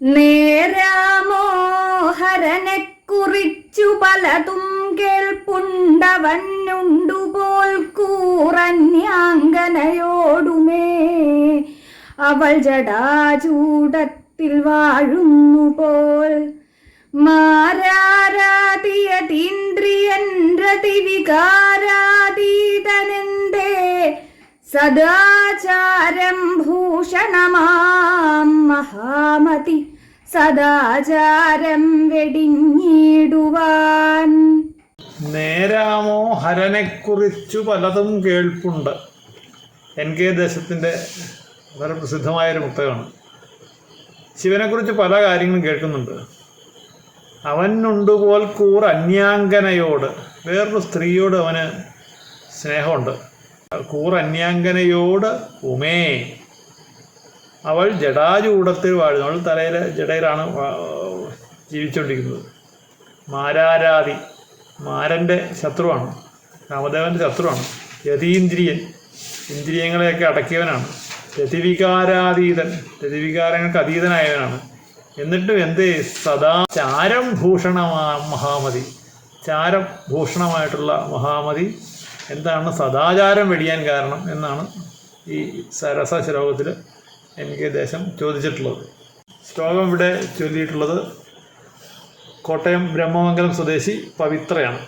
നേരാമോഹരനെ കുറിച്ചു പലതും കേൾപ്പുണ്ടവനുണ്ടുപോൽ കൂറന്യാങ്കനയോടുമേ. അവൾ ജടാചൂടത്തിൽ വാഴുന്നു പോൽ മാരാരാതിയതീന്ദ്രിയൻ രതിവികാരാതീതനെന്തേ സദാചാരം ഭൂഷണമാം മഹാമതി. സദാചാരം വെടിഞ്ഞിടുവാൻ. നേരാമോ ഹരനെക്കുറിച്ചു പലതും കേൾപ്പുണ്ട്. എൻ കെ ദേശത്തിന്റെ വളരെ പ്രസിദ്ധമായൊരു പുസ്തകമാണ്. ശിവനെക്കുറിച്ച് പല കാര്യങ്ങളും കേൾക്കുന്നുണ്ട്. അവനുണ്ടുപോൽ കൂർ അന്യാങ്കനയോട് വേറൊരു സ്ത്രീയോട് അവന് സ്നേഹമുണ്ട്. കൂർ അന്യാങ്കനയോട് ഉമേ. അവൾ ജടാചൂടത്തിൽ വാഴുന്നു. അവൾ തലയിൽ ജടയിലാണ് ജീവിച്ചുകൊണ്ടിരിക്കുന്നത്. മാരാരാതി മാരന്റെ ശത്രുവാണ്. രാമദേവന്റെ ശത്രുവാണ്. യതീന്ദ്രിയൻ ഇന്ദ്രിയങ്ങളെയൊക്കെ അടക്കിയവനാണ്. രതിവികാരാതീതൻ രതിവികാരങ്ങൾക്ക് അതീതനായവനാണ്. എന്നിട്ടും എന്ത് സദാ ചാരം ഭൂഷണ മഹാമതി. ചാരം ഭൂഷണമായിട്ടുള്ള മഹാമതി എന്താണ്? സദാചാരം വെടിയാൻ കാരണം എന്നാണ് ഈ സരസ ശ്ലോകത്തിൽ എനിക്ക് ദേശം ചോദിച്ചിട്ടുള്ളത്. ശ്ലോകം ഇവിടെ ചൊല്ലിയിട്ടുള്ളത് കോട്ടയം ബ്രഹ്മമംഗലം സ്വദേശി പവിത്രയാണ്.